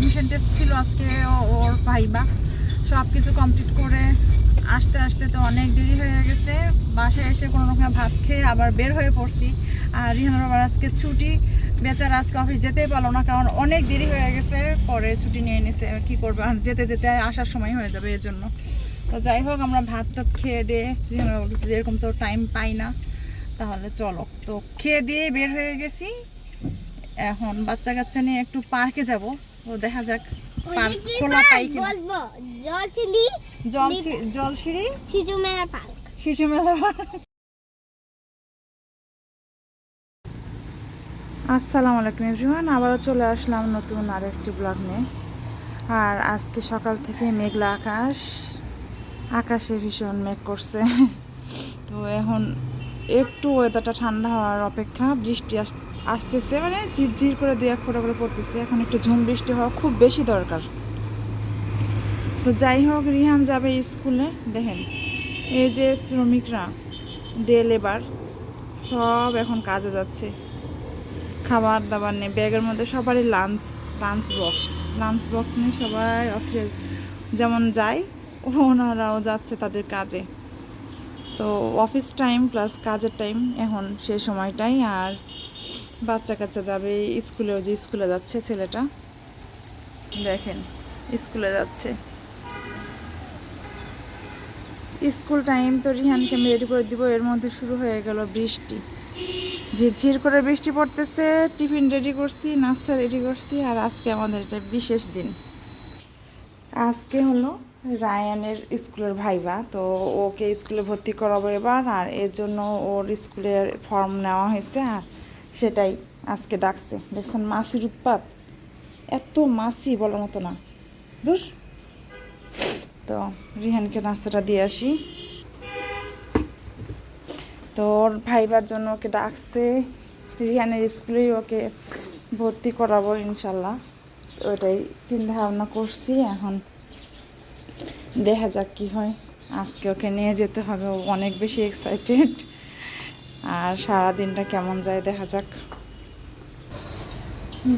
Admission test ছিল আজকে ওর viva. সব কিছু কমপ্লিট করে আসতে আসতে তো অনেক দেরি হয়ে গেছে। বাসায় এসে কোনো রকম ভাত খেয়ে আবার বের হয়ে পড়ছি। আর রিহানার আবার আজকে ছুটি। বেচারা আজকে অফিস যেতেই পারল না, কারণ অনেক দেরি হয়ে গেছে। পরে ছুটি নিয়ে নিছে, কি করব? আর যেতে যেতে আসার সময় হয়ে যাবে এর জন্য তো যাই হোক, আমরা ভাত টাত খেয়ে দিয়ে রিহানা বলতেছে যে এরকম তো টাইম পাই না, তাহলে চলো। তো খেয়ে দিয়ে বের হয়ে গেছি। এখন বাচ্চা কাচ্চা নিয়ে একটু পার্কে যাব। তো দেখা যাক। পার্ক খোলা পাই বলব সিঁড়ি? শিশু মেলা পার্ক। শিশু মেলা আসসালামু আলাইকুম এভরিওয়ান আবারও চলে আসলাম নতুন আরেকটি ব্লগ নিয়ে। আর আজকে সকাল থেকে মেঘলা আকাশ আকাশে ভীষণ মেঘ করছে। তো এখন একটু ওয়েদারটা ঠান্ডা হওয়ার অপেক্ষা বৃষ্টি আস- আসতেছে মানে ঝিরঝির করে দুই এক ফোঁটা করে পড়তেছে। এখন একটু ঝুম বৃষ্টি হওয়া খুব বেশি দরকার। তো যাই হোক, রিহান যাবে স্কুলে, দেখেন। এই যে শ্রমিকরা, ডে লেবার, সব এখন কাজে যাচ্ছে। খাবার দাবার নেই, ব্যাগের মধ্যে সবারই lunch lunch box. Lunch box নিয়ে সবাই অফিসে যেমন যায়, ওনারাও যাচ্ছে তাদের কাজে। তো অফিস টাইম প্লাস কাজের টাইম, এখন সেই সময়টাই। আর বাচ্চা কাচ্চা যাবে, স্কুলেও যে স্কুলে যাচ্ছে ছেলেটা। দেখেন, স্কুলে যাচ্ছে। স্কুল টাইম তো রিহানকে আমি রেডি করে দিব, এর মধ্যে শুরু হয়ে গেল বৃষ্টি। ঝিরঝির করে বৃষ্টি পড়তেছে, টিফিন রেডি করছি, নাস্তা রেডি করছি, আর আজকে আমাদের এটা বিশেষ দিন। আজকে হলো রায়ানের স্কুলের ভাইবা, তো ওকে স্কুলে ভর্তি করাবো এবার, আর এর জন্য ওর স্কুলের ফর্ম নেওয়া হয়েছে, আর সেটাই আজকে ডাকছে। দেখছেন মাসির উৎপাত। এত মাসি বলার মতো না। দূর তো রিহানকে নাস্তাটা দিয়ে আসি। তো ওর ভাইবার জন্য ওকে ডাকছে। রিহানের স্কুলেই ওকে ভর্তি করাবো ইনশাল্লাহ। ওটাই চিন্তা ভাবনা করছি এখন। দেখা যাক কি হয়। আজকে ওকে নিয়ে যেতে হবে। অনেক বেশি এক্সাইটেড আর সারা দিনটা কেমন যায় দেখা যাক।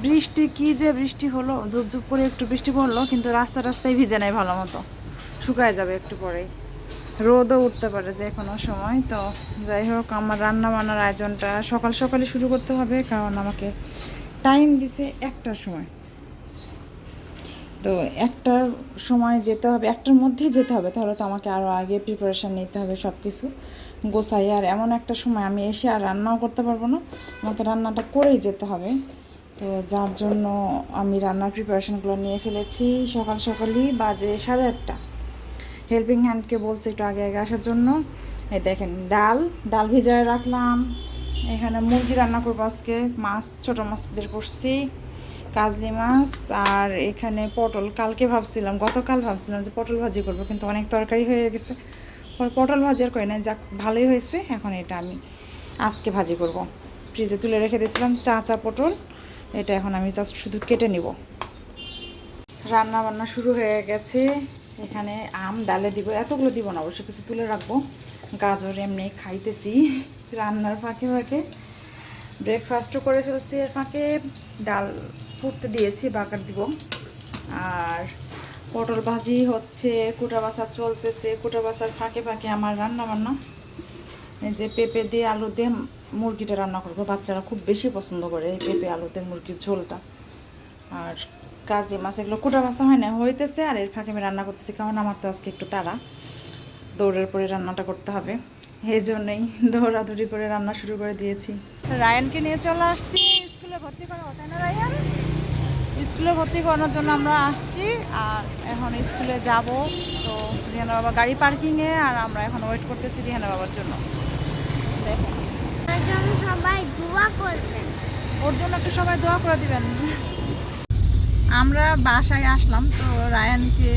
বৃষ্টি, কি যে বৃষ্টি হলো, ঝুপ ঝুপ করে একটু বৃষ্টি পড়ল, কিন্তু রাস্তা রাস্তায় ভিজে নেয় ভালো মতো। শুকায় যাবে একটু পরেই। রোদও উঠতে পারে যে কোনো সময়, তো যাই হোক, আমার রান্না বান্নার আয়োজনটা সকাল সকালে শুরু করতে হবে, কারণ আমাকে টাইম দিছে একটার সময়। তো একটার সময় যেতে হবে, একটার মধ্যে যেতে হবে, তাহলে তো আমাকে আরও আগে প্রিপারেশান নিতে হবে সব কিছু গোছাই, আর এমন একটা সময় আমি এসে আর রান্নাও করতে পারব না। আমাকে রান্নাটা করেই যেতে হবে। তো যার জন্য আমি রান্নার প্রিপারেশনগুলো নিয়ে ফেলেছি সকাল সকালই বাজে সাড়ে আটটা। হেল্পিং হ্যান্ডকে বলছে একটু আগে আগে আসার জন্য। এই দেখেন, ডাল ডাল ভিজায় রাখলাম। এখানে মুরগি রান্না করব আজকে, মাছ, ছোটো মাছ বের করছি, কাজলি মাছ, আর এখানে পটল। কালকে ভাবছিলাম, গতকাল ভাবছিলাম যে পটল ভাজি করব, কিন্তু অনেক তরকারি হয়ে গেছে। পরে পটল ভাজি আর করি না যাক, ভালোই হয়েছে, এখন এটা আমি আজকে ভাজি করব। ফ্রিজে তুলে রেখে দিয়েছিলাম চা চা, পটল, এটা এখন আমি জাস্ট শুধু কেটে নিব। রান্না বান্না শুরু হয়ে গেছে, এখানে আম, ডালে দিব, এতগুলো দিব না, অবশ্য কিছু তুলে রাখব। গাজর এমনি খাইতেছি, রান্নার ফাঁকে ফাঁকে। ব্রেকফাস্টও করে ফেলছি এর ফাঁকে, ডাল ফুটতে দিয়েছি, বাগার দিব। আর পটল ভাজি হচ্ছে, কুটা বাসা চলতেছে, কুটা বাসার ফাঁকে ফাঁকে আমার রান্না বান্না এই যে পেঁপে দিয়ে আলু দিয়ে মুরগিটা রান্না করব, বাচ্চারা খুব বেশি পছন্দ করে এই পেঁপে আলুতে মুরগির ঝোলটা। আর কাজলি মাছ, এগুলো কুটা বাসা হয় না, হইতেছে, আর এর ফাঁকে আমি রান্না করতেছি, কারণ আমার তো আজকে একটু তাড়া। দৌড়ের পরে রান্নাটা করতে হবে। এই জন্যই দৌড়াদৌড়ি করে রান্না শুরু করে দিয়েছি। রায়ানকে নিয়ে চলে আসছি, স্কুলে ভর্তি করা তাই না রায়ান? স্কুলে ভর্তি করানোর জন্য আমরা আসছি আর এখন স্কুলে যাব। তো রিহানা বাবা গাড়ি পার্কিংয়ে আর আমরা এখন ওয়েট করতেছি রিহানা বাবার জন্য। দেখেন। সবাই দোয়া করবেন ওর জন্য একটু সবাই দোয়া করে দিবেন। আমরা বাসায় আসলাম, তো রায়ানকে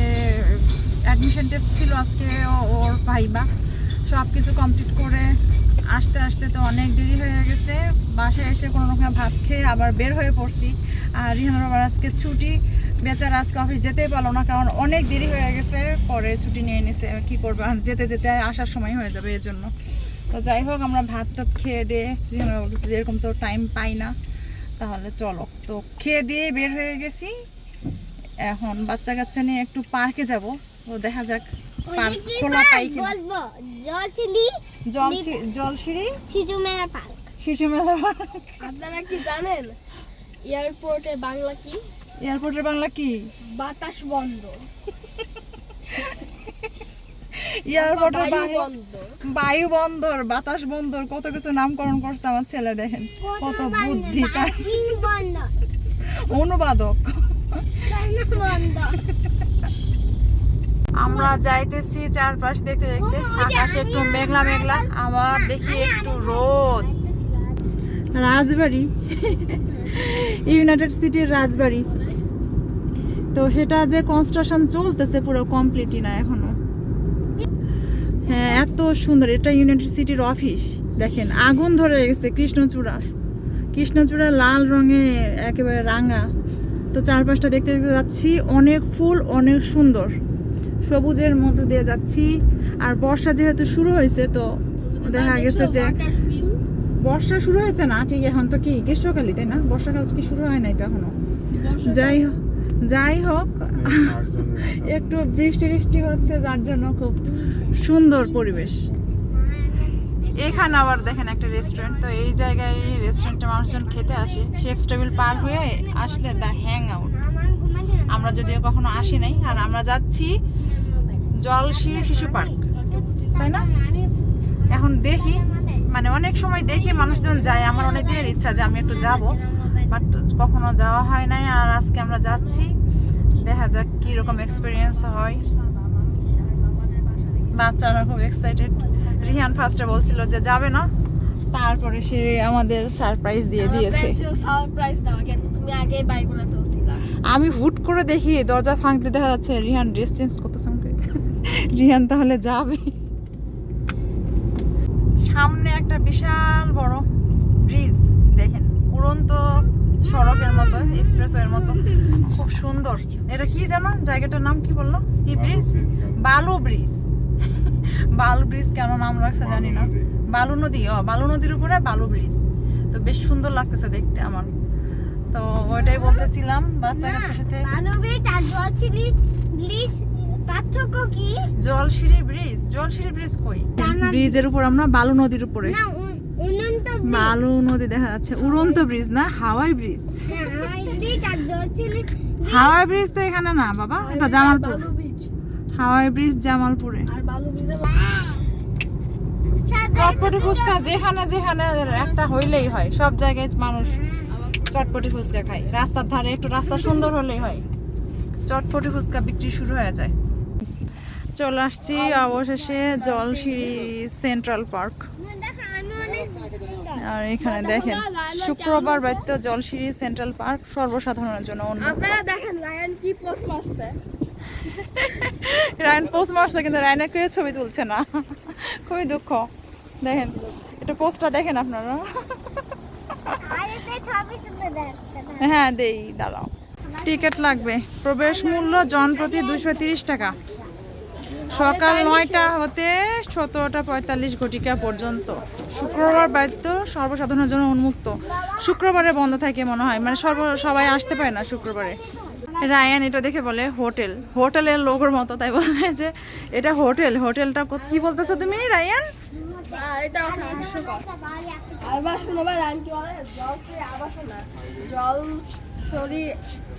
অ্যাডমিশন টেস্ট ছিল আজকে ওর ভাইবা। সব কিছু কমপ্লিট করে আসতে আসতে তো অনেক দেরি হয়ে গেছে। বাসায় এসে কোনো রকম ভাত খেয়ে আবার বের হয়ে পড়ছি। আর রিহানার আবার আজকে ছুটি। বেচারা আজকে অফিস যেতেই পারল না, কারণ অনেক দেরি হয়ে গেছে। পরে ছুটি নিয়ে নিছে, কি করবে? আর যেতে যেতে আসার সময় হয়ে যাবে এর জন্য তো যাই হোক, আমরা ভাত টাত খেয়ে দিয়ে রিহানা বলতেছে যে এরকম তো টাইম পাই না, তাহলে চলো। তো খেয়ে দিয়ে বের হয়ে গেছি। এখন বাচ্চা কাচ্চা নিয়ে একটু পার্কে যাব। তো দেখা যাক। খোলা পাই জলছিলি মেলা পার্ক। শিশু মেলা আপনারা কি জানেন এয়ারপোর্টে বাংলা কি? এয়ারপোর্টের বাংলা কি? বাতাস বন্ধ। এয়ারপোর্টের বায়ু বাংলা বায়ু বন্দর বাতাস বন্দর কত কিছু নামকরণ করছে আমার ছেলে দেখেন। কত বুদ্ধি তার। অনুবাদক। বন্ধ। আমরা যাইতেছি চারপাশ দেখতে দেখতে। আকাশে একটু মেঘলা মেঘলা, আবার দেখি একটু রোদ। রাজবাড়ি। ইউনাইটেড সিটির রাজবাড়ি। তো সেটা যে কনস্ট্রাকশন চলতেছে পুরো কমপ্লিটই না এখনও। হ্যাঁ এত সুন্দর। এটা ইউনাইটেড সিটির অফিস দেখেন, আগুন ধরে গেছে কৃষ্ণচূড়ার কৃষ্ণচূড়া লাল রঙে একেবারে রাঙা। তো চারপাশটা দেখতে দেখতে যাচ্ছি, অনেক ফুল, অনেক সুন্দর। সবুজের মধ্যে দিয়ে যাচ্ছি। আর বর্ষা যেহেতু শুরু হয়েছে তো দেখা গেছে যে বর্ষা শুরু হয়েছে না ঠিক এখন তো কি গ্রীষ্মকালই তাই না? বর্ষাকাল তো কি শুরু হয় নাই তো এখনও? যাই হোক যাই হোক একটু বৃষ্টি বৃষ্টি হচ্ছে যার জন্য খুব সুন্দর পরিবেশ। এখানে আবার দেখেন একটা রেস্টুরেন্ট তো এই জায়গায় এই রেস্টুরেন্টে মানুষজন খেতে আসে। শেফস টেবিল পার হয়ে আসলে দ্য হ্যাং আউট আমরা যদিও কখনো আসি নাই আর আমরা যাচ্ছি জলশিরি শিশু পার্ক তাই না? এখন দেখি মানে অনেক সময় দেখি মানুষজন যায়। আমার অনেক দিনের ইচ্ছা যে আমি একটু যাব বাট কখনো যাওয়া হয় নাই। আর আজকে আমরা যাচ্ছি দেখা যাক কি রকম এক্সপিরিয়েন্স হয়। বাচ্চারা খুব এক্সাইটেড রিহান ফার্স্টে বলছিল যে যাবে না তারপরে সে আমাদের সারপ্রাইজ দিয়ে দিয়েছে। সারপ্রাইজ দাও কেন তুমি আগেই বাই করে ফেলছিলা। আমি হুট করে দেখি দরজা ফাঁকতে দেখা যাচ্ছে রিহান ড্রেস চেঞ্জ করতেছে আমাকে। রিহান তাহলে যাবে। সামনে একটা বিশাল বড় ব্রিজ দেখেন উড়ন্ত সড়কের মতো এক্সপ্রেসওয়ের মতো খুব সুন্দর। এটা কি জানো? জায়গাটার নাম কি বলল? কি ব্রিজ? বালু ব্রিজ। বালু ব্রিজ কেন নাম রাখছে জানি না। বালু নদী ও বালু নদীর উপরে বালু ব্রিজ। তো বেশ সুন্দর লাগতেছে দেখতে আমার। তো ওইটাই বলতেছিলাম বাচ্চা কাচ্চার সাথে পার্থক্য কি? জলসিঁড়ি ব্রিজ জলসিঁড়ি ব্রিজ কই? ব্রিজের উপর আমরা বালু নদীর উপরে। না উন- উন্নত বালু নদী দেখা যাচ্ছে। উড়ন্ত ব্রিজ না হাওয়াই ব্রিজ। জলছিলি হাওয়াই ব্রিজ তো এখানে না বাবা এটা জামালপুর। হাওয়াই ব্রিজ জামালপুরে। আর চটপটি ফুচকা যেখানে যেখানে একটা হইলেই হয়। সব জায়গায় মানুষ চটপটি ফুচকা খায়। রাস্তার ধারে একটু রাস্তা সুন্দর হলেই হয়। চটপটি ফুচকা বিক্রি শুরু হয়ে যায়। চলে আসছি অবশেষে জলসিঁড়ি সেন্ট্রাল পার্ক। আর এখানে দেখেন শুক্রবার বাড়িতে জলসিঁড়ি সেন্ট্রাল পার্ক সর্বসাধারণের জন্য আপনারা দেখেন রায়ান কি পোস্ট মারছে। রায়ন পোস্ট মারছে কিন্তু রায়নের কেউ ছবি তুলছে না। খুবই দুঃখ। দেখেন এটা পোস্টটা দেখেন আপনারা। হ্যাঁ দেই দাঁড়াও। টিকিট লাগবে। প্রবেশ মূল্য জন প্রতি দুশো তিরিশ টাকা। সকাল নয়টা হতে সতেরোটা পঁয়তাল্লিশ ঘটিকা পর্যন্ত। শুক্রবার বাড়িতে সর্বসাধারণের জন্য উন্মুক্ত। শুক্রবারে বন্ধ থাকে মনে হয় মানে সর্ব, সবাই আসতে পারে না শুক্রবারে। রায়ান এটা দেখে বলে, হোটেল। হোটেলের লোকের মতো তাই বলে যে, এটা হোটেল। হোটেলটা কি বলতেছো তুমি, রায়ান? জল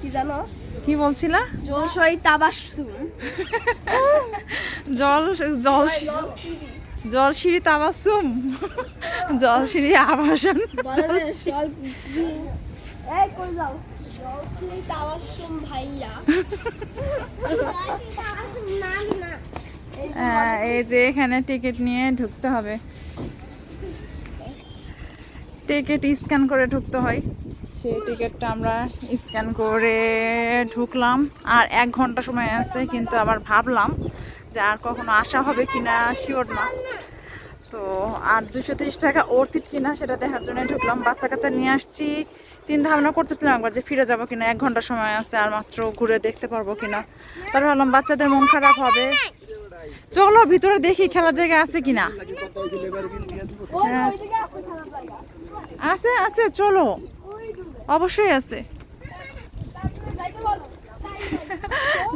কি জানো? কি বলছিলা? জল সরি তাবাসুম জল জল জল সিঁড়ি। তাবাসুম জলসিঁড়ি আবাসন বলে যে জল এই কই যাও? জল সিঁড়ি তাবাসুম ভাইয়া। নাম না আহ, এই যে এখানে টিকিট নিয়ে ঢুকতে হবে। টিকিট স্ক্যান করে ঢুকতে হয়। সেই টিকিটটা আমরা স্ক্যান করে ঢুকলাম। আর এক ঘণ্টা সময় আছে, কিন্তু আবার ভাবলাম যে আর কখনো আসা হবে কিনা শিওর না। তো আর দুশো তিরিশ টাকা অর্থিট কিনা সেটা দেখার জন্য ঢুকলাম। বাচ্চা কাচ্চা নিয়ে আসছি। চিন্তা ভাবনা করতেছিলাম একবার যে ফিরে যাব কিনা, এক ঘণ্টা সময় আছে, আর মাত্র ঘুরে দেখতে পারব কিনা। তারপর ভাবলাম বাচ্চাদের মন খারাপ হবে। চলো ভিতরে দেখি খেলার জায়গা আছে কিনা। হ্যাঁ। আছে আছে, চলো। অবশ্যই আছে।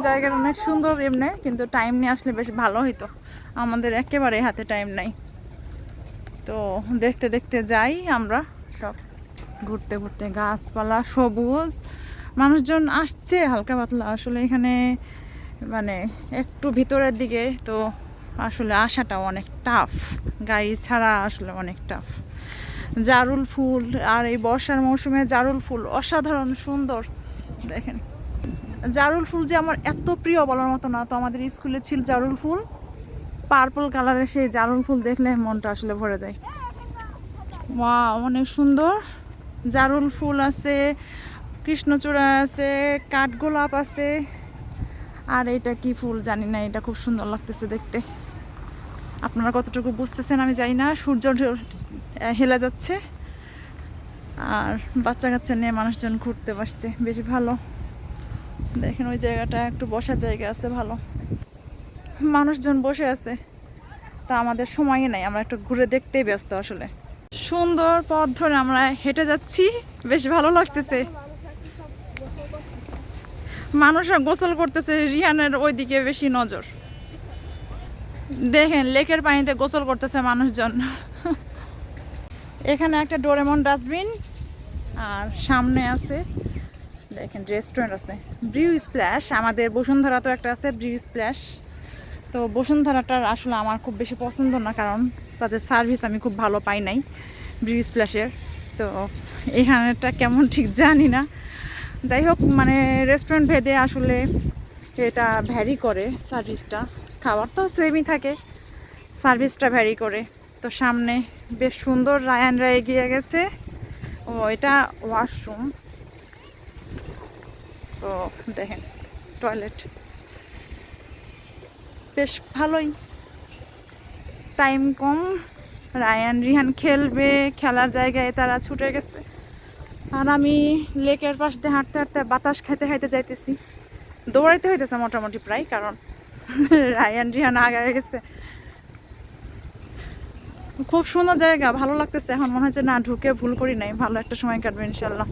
জায়গাটা অনেক সুন্দর এমনি, কিন্তু টাইম নিয়ে আসলে বেশ ভালো হইতো। আমাদের একেবারে হাতে টাইম নাই। তো দেখতে দেখতে যাই আমরা সব। ঘুরতে ঘুরতে গাছপালা সবুজ, মানুষজন আসছে, হালকা পাতলা। আসলে এখানে মানে একটু ভিতরের দিকে, তো আসলে আসাটা অনেক টাফ গাড়ি ছাড়া আসলে অনেক টাফ জারুল ফুল আর এই বর্ষার মৌসুমে জারুল ফুল অসাধারণ, সুন্দর। দেখেন। জারুল ফুল যে আমার এত প্রিয় বলার মতো না, তো আমাদের স্কুলে ছিল জারুল ফুল। পার্পল কালারের সেই জারুল ফুল দেখলে মনটা আসলে ভরে যায়। ওয়া অনেক সুন্দর। জারুল ফুল আছে, কৃষ্ণচূড়া আছে কাঠগোলাপ আছে। আর এটা কি ফুল জানি না, এটা খুব সুন্দর লাগতেছে দেখতে। আপনারা কতটুকু বুঝতেছেন আমি জানি না। সূর্য হেলে যাচ্ছে। আর বাচ্চা কাচ্চা নিয়ে মানুষজন ঘুরতে বসছে, বেশি ভালো। দেখেন ওই জায়গাটা, একটু বসার জায়গা আছে, ভালো। মানুষজন বসে আছে, তা আমাদের সময়ই নাই, আমরা একটু ঘুরে দেখতেই ব্যস্ত আসলে। সুন্দর পথ ধরে আমরা হেঁটে যাচ্ছি, বেশ ভালো লাগতেছে। মানুষরা গোসল করতেছে, রিহানের ওইদিকে বেশি নজর। দেখেন, লেকের পানিতে গোসল করতেছে মানুষজন। এখানে একটা ডোরেমন ডাস্টবিন, আর সামনে আছে, দেখেন রেস্টুরেন্ট আছে ব্রিউ স্প্ল্যাশ আমাদের বসুন্ধরা তো একটা আছে ব্রিউ স্প্ল্যাশ তো বসুন্ধরাটার আসলে আমার খুব বেশি পছন্দ না, কারণ তাদের সার্ভিস আমি খুব ভালো পাই নাই ব্রিউ স্প্ল্যাশের তো এখানেটা কেমন ঠিক জানি না। যাই হোক মানে রেস্টুরেন্ট ভেদে আসলে এটা ভ্যারি করে সার্ভিসটা খাবার তো সেমই থাকে সার্ভিসটা ভ্যারি করে। তো সামনে বেশ সুন্দর রায়ানরা এগিয়ে গেছে। ও, এটা ওয়াশরুম। ও, দেখেন, টয়লেট। বেশ ভালোই। টাইম কম, রায়ান রিহান খেলবে, খেলার জায়গায় তারা ছুটে গেছে। আর আমি লেকের পাশ দিয়ে হাঁটতে হাঁটতে বাতাস খাইতে খাইতে যাইতেছি। দৌড়াইতে হইতেছে মোটামুটি প্রায়, কারণ রায়ান রিহান আগে গেছে। খুব সুন্দর জায়গা, ভালো লাগতেছে। এখন মনে হচ্ছে, না, ঢুকে ভুল করি নাই। ভালো একটা সময় কাটবে ইনশাল্লাহ